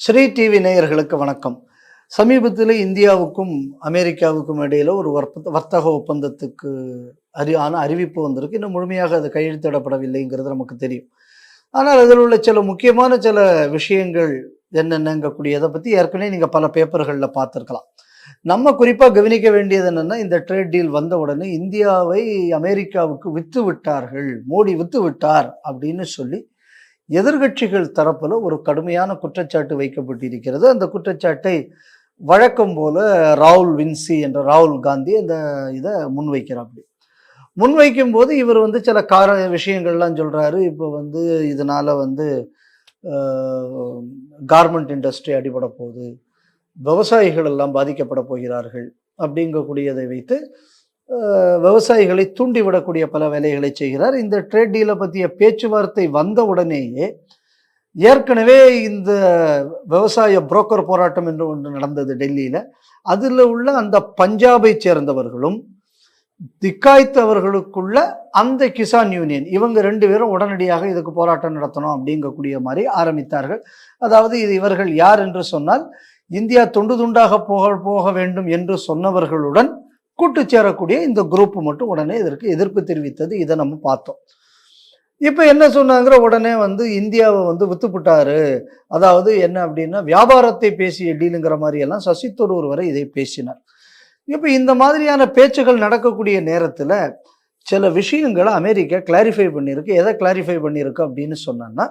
Sri TV நேயர்களுக்கு வணக்கம். சமீபத்தில் இந்தியாவுக்கும் அமெரிக்காவுக்கும் இடையில ஒரு வர்த்த வர்த்தக ஒப்பந்தத்துக்கு அறி ஆன அறிவிப்பு வந்திருக்கு. இன்னும் முழுமையாக அது கையெழுத்திடப்படவில்லைங்கிறது நமக்கு தெரியும். ஆனால் அதில் உள்ள சில முக்கியமான சில விஷயங்கள் என்னென்னங்கக்கூடியதை பற்றி ஏற்கனவே நீங்கள் பல பேப்பர்களில் பார்த்துருக்கலாம். நம்ம குறிப்பாக கவனிக்க வேண்டியது என்னென்னா இந்த ட்ரேட் டீல் வந்த உடனே இந்தியாவை அமெரிக்காவுக்கு விற்று விட்டார்கள் மோடி விற்று விட்டார் அப்படின்னு சொல்லி எதிர்கட்சிகள் தரப்பில் ஒரு கடுமையான குற்றச்சாட்டு வைக்கப்பட்டிருக்கிறது. அந்த குற்றச்சாட்டை வழக்கம் போல ராகுல் வின்சி என்ற ராகுல் காந்தி அந்த இதை முன்வைக்கிறாப்படி முன்வைக்கும் போது இவர் வந்து சில கார விஷயங்கள்லாம் சொல்கிறாரு இப்போ வந்து இதனால் வந்து கார்மெண்ட் இண்டஸ்ட்ரி அடிபட போகுது. விவசாயிகள் எல்லாம் பாதிக்கப்பட போகிறார்கள் அப்படிங்கக்கூடியதை வைத்து விவசாயிகளை தூண்டிவிடக்கூடிய பல வேலைகளை செய்கிறார். இந்த ட்ரேட் டீலை பற்றிய பேச்சுவார்த்தை வந்த உடனேயே ஏற்கனவே இந்த விவசாய புரோக்கர் போராட்டம் என்று ஒன்று நடந்தது டெல்லியில். அதில் உள்ள அந்த பஞ்சாபை சேர்ந்தவர்களும் திக்காய்த்தவர்களுக்குள்ள அந்த கிசான் யூனியன் இவங்க ரெண்டு பேரும் உடனடியாக இதுக்கு போராட்டம் நடத்தணும் அப்படிங்கக்கூடிய மாதிரி ஆரம்பித்தார்கள். அதாவது இது இவர்கள் யார் என்று சொன்னால் இந்தியா துண்டு துண்டாக போக போக வேண்டும் என்று சொன்னவர்களுடன் கூட்டு சேரக்கூடிய இந்த குரூப் மட்டும் உடனே இதற்கு எதிர்ப்பு தெரிவித்தது. இதை நம்ம பார்த்தோம். இப்போ என்ன சொன்னாங்கிற உடனே வந்து இந்தியாவை வந்து வித்துப்புட்டாரு. அதாவது என்ன அப்படின்னா வியாபாரத்தை பேசிய டீலுங்கிற மாதிரியெல்லாம் சசி தரூர் வரை இதை பேசினார். இப்போ இந்த மாதிரியான பேச்சுகள் நடக்கக்கூடிய நேரத்தில் சில விஷயங்களை அமெரிக்கா கிளாரிஃபை பண்ணியிருக்கு. எதை கிளாரிஃபை பண்ணியிருக்கு அப்படின்னு சொன்னான்னா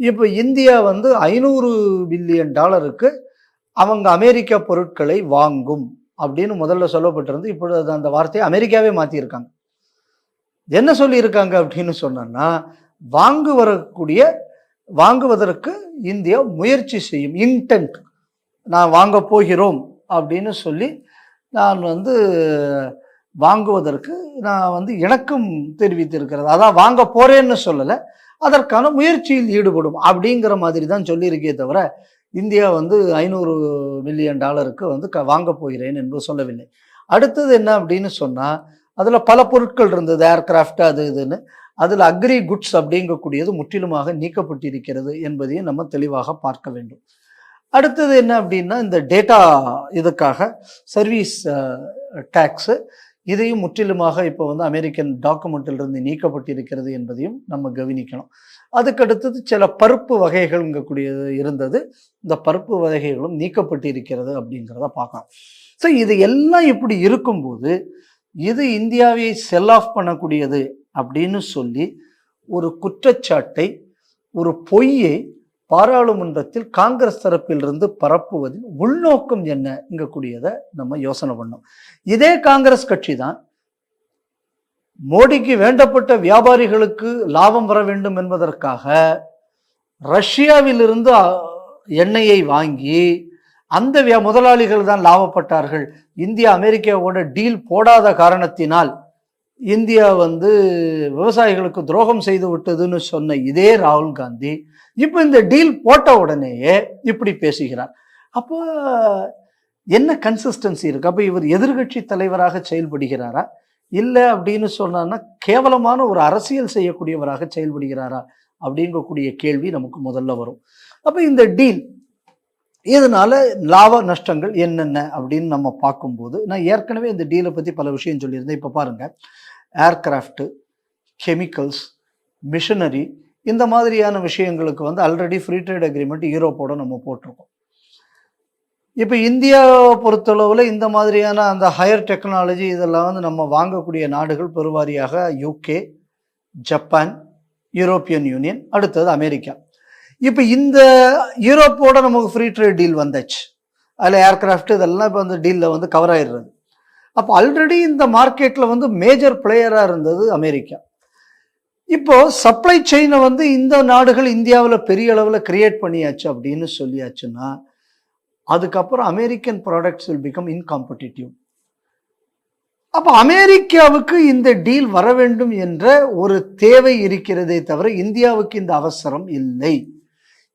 இப்போ இந்தியா வந்து ஐநூறு பில்லியன் டாலருக்கு அவங்க அமெரிக்க பொருட்களை வாங்கும். அப்படின்னு முதல்ல சொல்லப்பட்டிருந்து இப்பொழுது அந்த வார்த்தையை அமெரிக்காவே மாற்றியிருக்காங்க என்ன சொல்லியிருக்காங்க அப்படின்னு சொன்னோன்னா வாங்கு வரக்கூடிய வாங்குவதற்கு இந்தியா முயற்சி செய்யும் இன்டென்ட் நான் வாங்க போகிறோம் அப்படின்னு சொல்லி நான் வந்து வாங்குவதற்கு நான் வந்து இணக்கம் தெரிவித்திருக்கிறது. அதான் வாங்க போறேன்னு சொல்லலை அதற்கான முயற்சியில் ஈடுபடும் அப்படிங்கிற மாதிரி தான் சொல்லியிருக்கே தவிர இந்தியா வந்து ஐநூறு மில்லியன் டாலருக்கு வந்து க வாங்க போகிறேன் என்று சொல்லவில்லை. அடுத்தது என்ன அப்படின்னு சொன்னால் அதில் பல பொருட்கள் இருந்தது ஏர்கிராஃப்ட் அது இதுன்னு. அதில் அக்ரி குட்ஸ் அப்படிங்கக்கூடியது முற்றிலுமாக நீக்கப்பட்டிருக்கிறது என்பதையும் நம்ம தெளிவாக பார்க்க வேண்டும். அடுத்தது என்ன அப்படின்னா இந்த டேட்டா இதுக்காக சர்வீஸ் டேக்ஸு இதையும் முற்றிலுமாக இப்போ வந்து அமெரிக்கன் டாக்குமெண்ட்டிலிருந்து நீக்கப்பட்டிருக்கிறது என்பதையும் நம்ம கவனிக்கணும். அதுக்கடுத்தது சில பருப்பு வகைகள்ங்கக்கூடியது இருந்தது. இந்த பருப்பு வகைகளும் நீக்கப்பட்டு இருக்கிறது அப்படிங்கிறத பார்க்கலாம். ஸோ இது எல்லாம் இப்படி இருக்கும்போது இது இந்தியாவை செல் ஆஃப் பண்ணக்கூடியது அப்படின்னு சொல்லி ஒரு குற்றச்சாட்டை ஒரு பொய்யை பாராளுமன்றத்தில் காங்கிரஸ் தரப்பிலிருந்து பரப்புவதின் உள்நோக்கம் என்ன என்னங்கக்கூடியதை நம்ம யோசனை பண்ணோம். இதே காங்கிரஸ் கட்சி தான் மோடிக்கு வேண்டப்பட்ட வியாபாரிகளுக்கு லாபம் வர வேண்டும் என்பதற்காக ரஷ்யாவிலிருந்து எண்ணெயை வாங்கி அந்த வியா முதலாளிகள் தான் லாபப்பட்டார்கள். இந்தியா அமெரிக்காவோட டீல் போடாத காரணத்தினால் இந்தியா வந்து விவசாயிகளுக்கு துரோகம் செய்து விட்டதுன்னு சொன்ன இதே ராகுல் காந்தி இப்போ இந்த டீல் போட்ட உடனேயே இப்படி பேசுகிறார். அப்போ என்ன கன்சிஸ்டன்சி இருக்கு? அப்போ இவர் எதிர்கட்சி தலைவராக செயல்படுகிறாரா? இல்லை அப்படின்னு சொன்னான்னா கேவலமான ஒரு அரசியல் செய்யக்கூடியவராக செயல்படுகிறாரா அப்படிங்கக்கூடிய கேள்வி நமக்கு முதல்ல வரும். அப்போ இந்த டீல் இதனால லாப நஷ்டங்கள் என்னென்ன அப்படின்னு நம்ம பார்க்கும்போது நான் ஏற்கனவே இந்த டீலை பற்றி பல விஷயம் சொல்லியிருந்தேன். இப்போ பாருங்கள் ஏர்கிராஃப்ட்டு கெமிக்கல்ஸ் மிஷினரி இந்த மாதிரியான விஷயங்களுக்கு வந்து ஆல்ரெடி ஃப்ரீ ட்ரேட் அக்ரிமெண்ட் யூரோப்போட நம்ம போட்டிருக்கோம். இப்போ இந்தியாவை பொறுத்தளவில் இந்த மாதிரியான அந்த ஹையர் டெக்னாலஜி இதெல்லாம் வந்து நம்ம வாங்கக்கூடிய நாடுகள் பெருவாரியாக யூகே ஜப்பான் யூரோப்பியன் யூனியன் அடுத்தது அமெரிக்கா. இப்போ இந்த யூரோப்போட நமக்கு ஃப்ரீ ட்ரேட் டீல் வந்தாச்சு. அதில் ஏர்க்ராஃப்ட் இதெல்லாம் இப்போ அந்த டீலில் வந்து கவர் ஆயிடுறது. அப்போ ஆல்ரெடி இந்த மார்க்கெட்டில் வந்து மேஜர் பிளேயராக இருந்தது அமெரிக்கா. இப்போது சப்ளை செயினை வந்து இந்த நாடுகள் இந்தியாவில் பெரிய அளவில் கிரியேட் பண்ணியாச்சு அப்படின்னு சொல்லியாச்சுன்னா அதுக்கப்புறம் American products will become incompetitive அப்போ அமெரிக்காவுக்கு இந்த டீல் வர வேண்டும் என்ற ஒரு தேவை இருக்கிறதே தவிர இந்தியாவுக்கு இந்த அவசரம் இல்லை.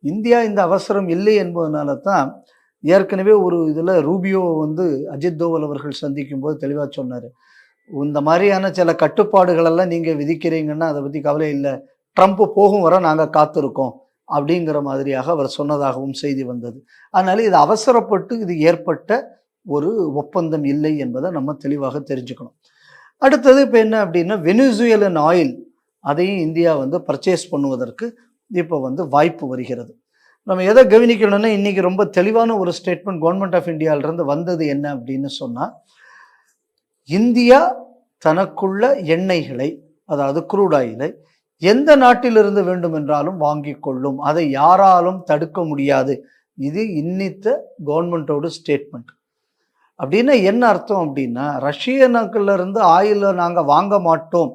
இந்தியா இந்த அவசரம் இல்லை என்பதனால தான் ஏற்கனவே ஒரு இதில் ரூபியோ வந்து அஜித் தோவல் அவர்கள் சந்திக்கும் போது தெளிவாக சொன்னார். இந்த மாதிரியான சில கட்டுப்பாடுகளெல்லாம் நீங்கள் விதிக்கிறீங்கன்னா அதை பற்றி கவலை இல்லை. ட்ரம்ப் போகும் வர நாங்கள் காத்திருக்கோம். அப்படிங்கிற மாதிரியாக அவர் சொன்னதாகவும் செய்தி வந்தது. அதனால இது அவசரப்பட்டு இது ஏற்பட்ட ஒரு ஒப்பந்தம் இல்லை என்பதை நம்ம தெளிவாக தெரிஞ்சுக்கணும். அடுத்தது இப்போ என்ன அப்படின்னா வெனிசுவேலன் ஆயில் அதையும் இந்தியா வந்து பர்ச்சேஸ் பண்ணுவதற்கு இப்போ வந்து வாய்ப்பு வருகிறது. நம்ம எதை கவனிக்கணும்னா இன்றைக்கி ரொம்ப தெளிவான ஒரு ஸ்டேட்மெண்ட் கவர்மெண்ட் ஆஃப் இந்தியாவிலிருந்து வந்தது என்ன அப்படின்னு சொன்னால் இந்தியா தனக்குள்ள எண்ணெய்களை அதாவது குரூட் ஆயிலை எந்த நாட்டிலிருந்து வேண்டுமென்றாலும் வாங்கி கொள்ளும். அதை யாராலும் தடுக்க முடியாது. இது இன்னித்த கவர்மெண்ட்டோட ஸ்டேட்மெண்ட் அப்படின்னா என்ன அர்த்தம் அப்படின்னா ரஷ்ய நாட்டில் இருந்து ஆயில நாங்கள் வாங்க மாட்டோம்.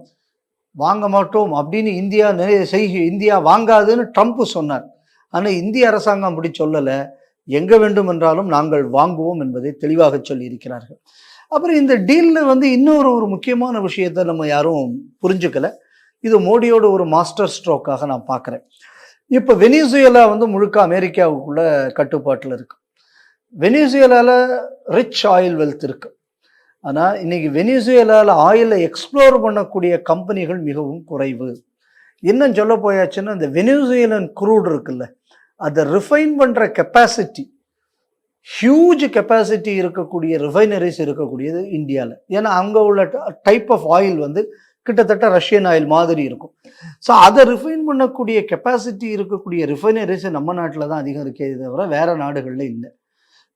வாங்க மாட்டோம் அப்படின்னு இந்தியா நிறைய செய் இந்தியா வாங்காதுன்னு ட்ரம்ப் சொன்னார். ஆனால் இந்திய அரசாங்கம் அப்படி சொல்லலை. எங்கே வேண்டுமென்றாலும் நாங்கள் வாங்குவோம் என்பதை தெளிவாக சொல்லியிருக்கிறார்கள். அப்புறம் இந்த டீலில் வந்து இன்னொரு ஒரு முக்கியமான விஷயத்தை நம்ம யாரும் புரிஞ்சுக்கலை. இது மோடியோட ஒரு மாஸ்டர் ஸ்ட்ரோக்காக நான் பார்க்குறேன். இப்போ வெனிசுயலா வந்து முழுக்க அமெரிக்காவுக்குள்ள கட்டுப்பாட்டில் இருக்கு. வெனிசுவேலாவில் ரிச் ஆயில் வெல்த் இருக்கு. ஆனால் இன்னைக்கு வெனிசுயலாவில் ஆயிலை எக்ஸ்ப்ளோர் பண்ணக்கூடிய கம்பெனிகள் மிகவும் குறைவு. இன்னும் சொல்ல போயாச்சுன்னா இந்த வெனிசுயலன் குரூட் இருக்குல்ல அதை ரிஃபைன் பண்ணுற கெப்பாசிட்டி ஹியூஜ் கெப்பாசிட்டி இருக்கக்கூடிய ரிஃபைனரிஸ் இருக்கக்கூடியது இந்தியாவில் ஏன்னா அங்கே உள்ள டைப் ஆஃப் ஆயில் வந்து கிட்டத்தட்ட ரஷ்யன் ஆயில் மாதிரி இருக்கும். ஸோ அதை ரிஃபைன் பண்ணக்கூடிய கெப்பாசிட்டி இருக்கக்கூடிய ரிஃபைனரிஸ் நம்ம நாட்டில் தான் அதிகம் இருக்கே தவிர வேறு நாடுகளில் இல்லை.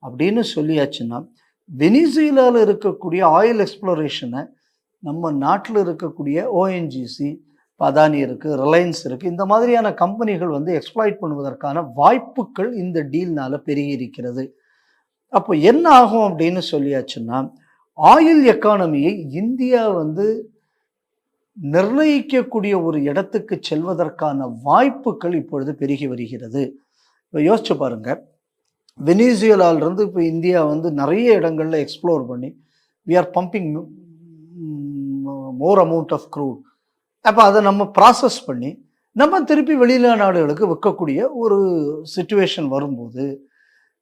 அப்படின்னு சொல்லியாச்சுன்னா வெனிசுலாவில் இருக்கக்கூடிய ஆயில் எக்ஸ்ப்ளோரேஷனை நம்ம நாட்டில் இருக்கக்கூடிய ஓஎன்ஜிசி அதானி இருக்குது ரிலையன்ஸ் இருக்குது இந்த மாதிரியான கம்பெனிகள் வந்து எக்ஸ்ப்ளாய்ட் பண்ணுவதற்கான வாய்ப்புகள் இந்த டீல்னால் பெருகி இருக்கிறது அப்போ என்ன ஆகும் அப்படின்னு சொல்லியாச்சுன்னா ஆயில் எக்கானமியை இந்தியா வந்து நிர்ணயிக்கக்கூடிய ஒரு இடத்துக்கு செல்வதற்கான வாய்ப்புகள் இப்பொழுது பெருகி வருகிறது. இப்போ யோசிச்சு பாருங்க. வெனிசுவேலாவிலிருந்து இப்போ இந்தியா வந்து நிறைய இடங்களில் எக்ஸ்ப்ளோர் பண்ணி we are pumping more amount of crude அப்போ அதை நம்ம ப்ராசஸ் பண்ணி நம்ம திருப்பி வெளியில நாடுகளுக்கு விற்கக்கூடிய ஒரு சுச்சுவேஷன் வரும்போது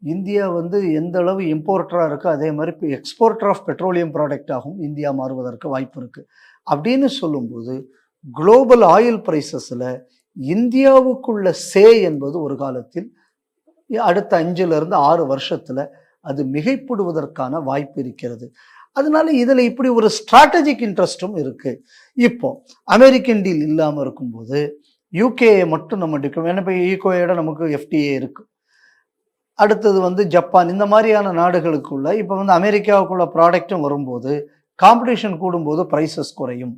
இந்தியா வந்து எந்த அளவு இம்போர்ட்டராக இருக்கோ அதே மாதிரி இப்போ எக்ஸ்போர்ட்டர் ஆஃப் பெட்ரோலியம் ப்ராடக்டாகவும் இந்தியா மாறுவதற்கு வாய்ப்பு இருக்குது அப்படின்னு சொல்லும்போது குளோபல் ஆயில் ப்ரைஸஸில் இந்தியாவுக்குள்ள சே என்பது ஒரு காலத்தில் அடுத்த அஞ்சுலேருந்து ஆறு வருஷத்தில் அது மிகைப்படுவதற்கான வாய்ப்பு இருக்கிறது. அதனால இதில் இப்படி ஒரு ஸ்ட்ராட்டஜிக் இன்ட்ரெஸ்ட்டும் இருக்குது இப்போ அமெரிக்கன் டீல் இல்லாமல் இருக்கும்போது யூகேயை மட்டும் நம்ம எடுக்கணும் ஏன்னா இப்போ ஈகோயோட நமக்கு எஃப்டிஏ இருக்குது அடுத்தது வந்து ஜப்பான் இந்த மாதிரியான நாடுகளுக்குள்ள இப்போ வந்து அமெரிக்காவுக்குள்ள ப்ராடக்ட்டும் வரும்போது காம்படிஷன் கூடும்போது ப்ரைஸஸ் குறையும்.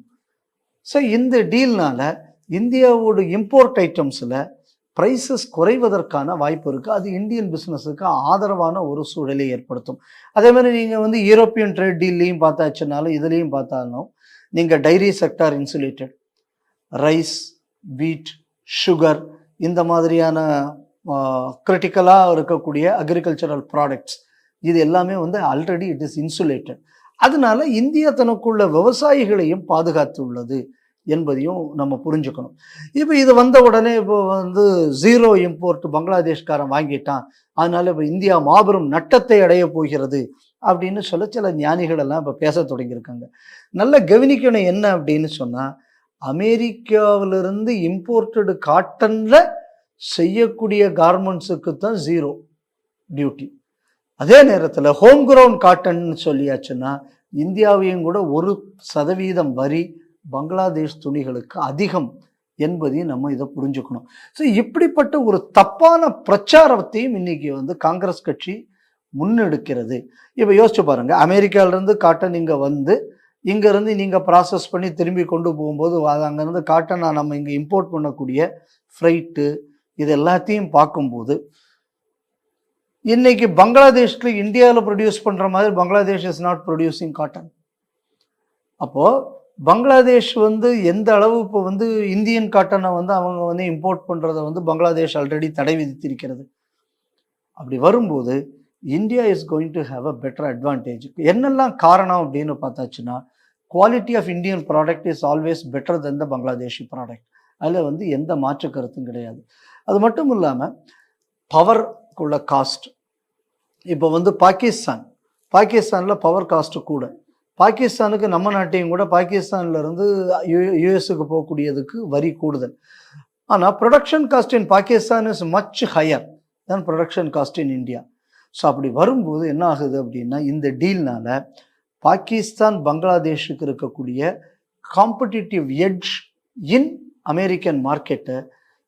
ஸோ இந்த டீல்னால் இந்தியாவோட இம்போர்ட் ஐட்டம்ஸில் ப்ரைஸஸ் குறைவதற்கான வாய்ப்பு இருக்குது அது இந்தியன் பிஸ்னஸுக்கு ஆதரவான ஒரு சூழலை ஏற்படுத்தும். அதே மாதிரி நீங்கள் வந்து யூரோப்பியன் ட்ரேட் டீல்லையும் பார்த்தாச்சுனாலும் இதுலேயும் பார்த்தாலும் நீங்கள் dairy sector insulated rice wheat sugar இந்த மாதிரியான கிரிட்டிக்கலாக இருக்கக்கூடிய அக்ரிகல்ச்சரல் ப்ராடக்ட்ஸ் இது எல்லாமே வந்து ஆல்ரெடி இட் இஸ் இன்சுலேட்டட் அதனால இந்தியா தனக்குள்ள விவசாயிகளையும் பாதுகாத்துள்ளது என்பதையும் நம்ம புரிஞ்சுக்கணும். இப்போ இது வந்த உடனே இப்போ வந்து ஜீரோ இம்போர்ட் பங்களாதேஷ்காரன் வாங்கிட்டான். அதனால இப்போ இந்தியா மாபெரும் நட்டத்தை அடைய போகிறது அப்படின்னு சொல்ல சில ஞானிகள் எல்லாம் இப்போ பேச தொடங்கியிருக்காங்க. நல்ல கவனிக்கணும் என்ன அப்படின்னு சொன்னால் அமெரிக்காவிலிருந்து இம்போர்ட்டடு காட்டனில் செய்யக்கூடிய கார்மெண்ட்ஸுக்கு தான் ஜீரோ டியூட்டி அதே நேரத்தில் ஹோம் கிரவுண்ட் காட்டன் சொல்லியாச்சுன்னா இந்தியாவையும் கூட ஒரு சதவீதம் வரி பங்களாதேஷ் துணிகளுக்கு அதிகம் என்பதையும் நம்ம இதை புரிஞ்சுக்கணும். ஸோ இப்படிப்பட்ட ஒரு தப்பான பிரச்சாரத்தையும் இன்னைக்கு வந்து காங்கிரஸ் கட்சி முன்னெடுக்கிறது. இப்போ யோசிச்சு பாருங்க அமெரிக்காவிலேருந்து காட்டன் இங்கே வந்து இங்கேருந்து நீங்கள் ப்ராசஸ் பண்ணி திரும்பி கொண்டு போகும்போது அது அங்கேருந்து காட்டனை நம்ம இங்கே இம்போர்ட் பண்ணக்கூடிய ஃப்ரைட்டு இது எல்லாத்தையும் பார்க்கும்போது இன்னைக்கு பங்களாதேஷ்ல இந்தியாவில் ப்ரொடியூஸ் பண்ணுற மாதிரி Bangladesh is not producing cotton அப்போது பங்களாதேஷ் வந்து எந்த அளவு இப்போ வந்து இந்தியன் காட்டனை வந்து அவங்க வந்து இம்போர்ட் பண்ணுறதை வந்து பங்களாதேஷ் ஆல்ரெடி தடை விதித்திருக்கிறது. அப்படி வரும்போது India is going to have a better advantage என்னெல்லாம் காரணம் அப்படின்னு பார்த்தாச்சுன்னா quality of Indian product is always better then the Bangladeshi product அதில் வந்து எந்த மாற்று கருத்தும் கிடையாது. அது மட்டும் இல்லாமல் பவர்க்குள்ள காஸ்ட் இப்போ வந்து பாகிஸ்தான். பாகிஸ்தானில் பவர் காஸ்ட்டு கூட. பாகிஸ்தானுக்கு நம்ம நாட்டையும் கூட பாகிஸ்தான்லேருந்து இருந்து யூ போகக்கூடியதுக்கு வரி கூடுதல். ஆனால் production cost in Pakistan is much higher then production cost in India so அப்படி வரும்போது என்ன ஆகுது அப்படின்னா இந்த டீல்னால் பாகிஸ்தான் பங்களாதேஷுக்கு இருக்கக்கூடிய காம்படிட்டிவ் எட்ஜ் இன் அமெரிக்கன் மார்க்கெட்டை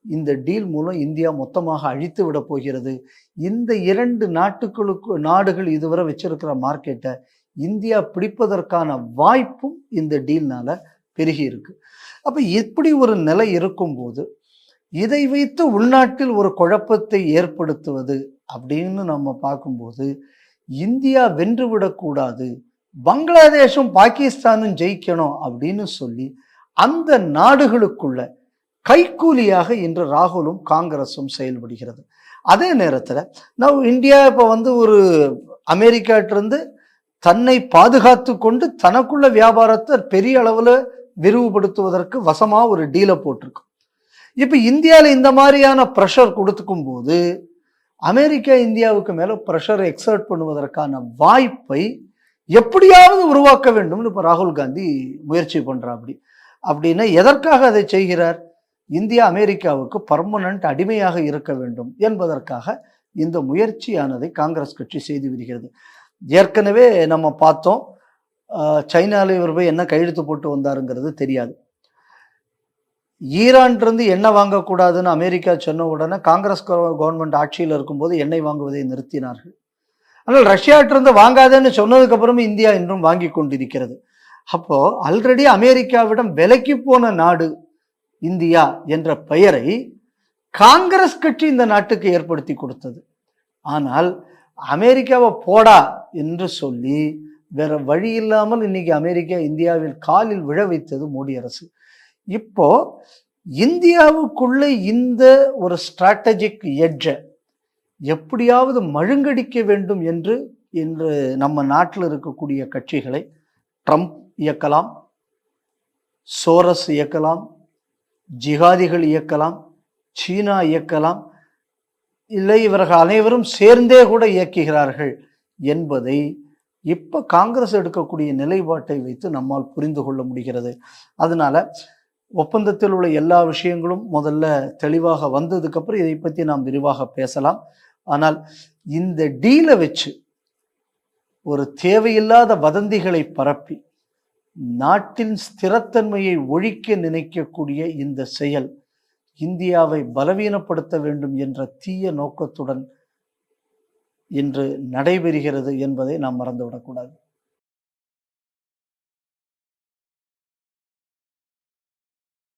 இந்த டீல் மூலம் இந்தியா மொத்தமாக அழித்து விட போகிறது. இந்த இரண்டு நாட்டுகளுக்கு நாடுகள் இதுவரை வச்சிருக்கிற மார்க்கெட்டை இந்தியா பிடிப்பதற்கான வாய்ப்பும் இந்த டீல்னால பெருகி இருக்கு. அப்போ இப்படி ஒரு நிலை இருக்கும்போது இதை வைத்து உள்நாட்டில் ஒரு குழப்பத்தை ஏற்படுத்துவது அப்படின்னு நம்ம பார்க்கும்போது இந்தியா வென்றுவிடக்கூடாது பங்களாதேஷும் பாகிஸ்தானும் ஜெயிக்கணும் அப்படின்னு சொல்லி அந்த நாடுகளுக்குள்ள கைக்கூலியாக இன்று ராகுலும் காங்கிரஸும் செயல்படுகிறது. அதே நேரத்தில் நான் இந்தியா இப்போ வந்து ஒரு அமெரிக்காட்டிருந்து தன்னை பாதுகாத்து கொண்டு தனக்குள்ள வியாபாரத்தை பெரிய அளவில் விரிவுபடுத்துவதற்கு வசமாக ஒரு டீலை போட்டிருக்கும் இப்போ இந்தியாவில் இந்த மாதிரியான ப்ரெஷர் கொடுத்துக்கும் போது அமெரிக்கா இந்தியாவுக்கு மேலே ப்ரெஷர் எக்ஸர்ட் பண்ணுவதற்கான வாய்ப்பை எப்படியாவது உருவாக்க வேண்டும்னு இப்போ ராகுல் காந்தி முயற்சி பண்ணுறா அப்படி அப்படின்னா எதற்காக அதை செய்கிறார்? இந்தியா அமெரிக்காவுக்கு பர்மனன்ட் அடிமையாக இருக்க வேண்டும் என்பதற்காக இந்த முயற்சியானதை காங்கிரஸ் கட்சி செய்து வருகிறது ஏற்கனவே நம்ம பார்த்தோம் சைனாவில் இவர் போய் என்ன கையெழுத்து போட்டு வந்தாருங்கிறது தெரியாது. ஈரான்லேருந்து எண்ணெய் வாங்கக்கூடாதுன்னு அமெரிக்கா சொன்ன உடனே காங்கிரஸ் கவர்மெண்ட் ஆட்சியில் இருக்கும்போது எண்ணெய் வாங்குவதை நிறுத்தினார்கள். ஆனால் ரஷ்யாட்டிருந்து வாங்காதேன்னு சொன்னதுக்கப்புறமும் இந்தியா இன்றும் வாங்கி கொண்டிருக்கிறது. அப்போது ஆல்ரெடி அமெரிக்காவிடம் விலைக்கு போன நாடு இந்தியா என்ற பெயரை காங்கிரஸ் கட்சி இந்த நாட்டுக்கு ஏற்படுத்தி கொடுத்தது. ஆனால் அமெரிக்காவை போடா என்று சொல்லி வேற வழி இல்லாமல் இன்னைக்கு அமெரிக்கா இந்தியாவில் காலில் விழ வைத்தது மோடி அரசு. இப்போ இந்தியாவுக்குள்ள இந்த ஒரு ஸ்ட்ராட்டஜிக் எட்ஜை எப்படியாவது மழுங்கடிக்க வேண்டும் என்று இன்று நம்ம நாட்டில் இருக்கக்கூடிய கட்சிகளை ட்ரம்ப் இயக்கலாம் சோரஸ் இயக்கலாம் ஜிகாதிகள் இயக்கலாம் சீனா இயக்கலாம் இல்லை இவர்கள் அனைவரும் சேர்ந்தே கூட இயக்குகிறார்கள் என்பதை இப்ப காங்கிரஸ் எடுக்கக்கூடிய நிலைப்பாட்டை வைத்து நம்மால் புரிந்து கொள்ள முடிகிறது. அதனால ஒப்பந்தத்தில் உள்ள எல்லா விஷயங்களும் முதல்ல தெளிவாக வந்ததுக்கு அப்புறம் இதை பற்றி நாம் விரிவாக பேசலாம். ஆனால் இந்த டீலை வச்சு ஒரு தேவையில்லாத வதந்திகளை பரப்பி நாட்டின் ஸ்திரத்தன்மையை ஒழிக்க நினைக்கக்கூடிய இந்த செயல் இந்தியாவை பலவீனப்படுத்த வேண்டும் என்ற தீய நோக்கத்துடன் இன்று நடைபெறுகிறது என்பதை நாம் மறந்துவிடக்கூடாது.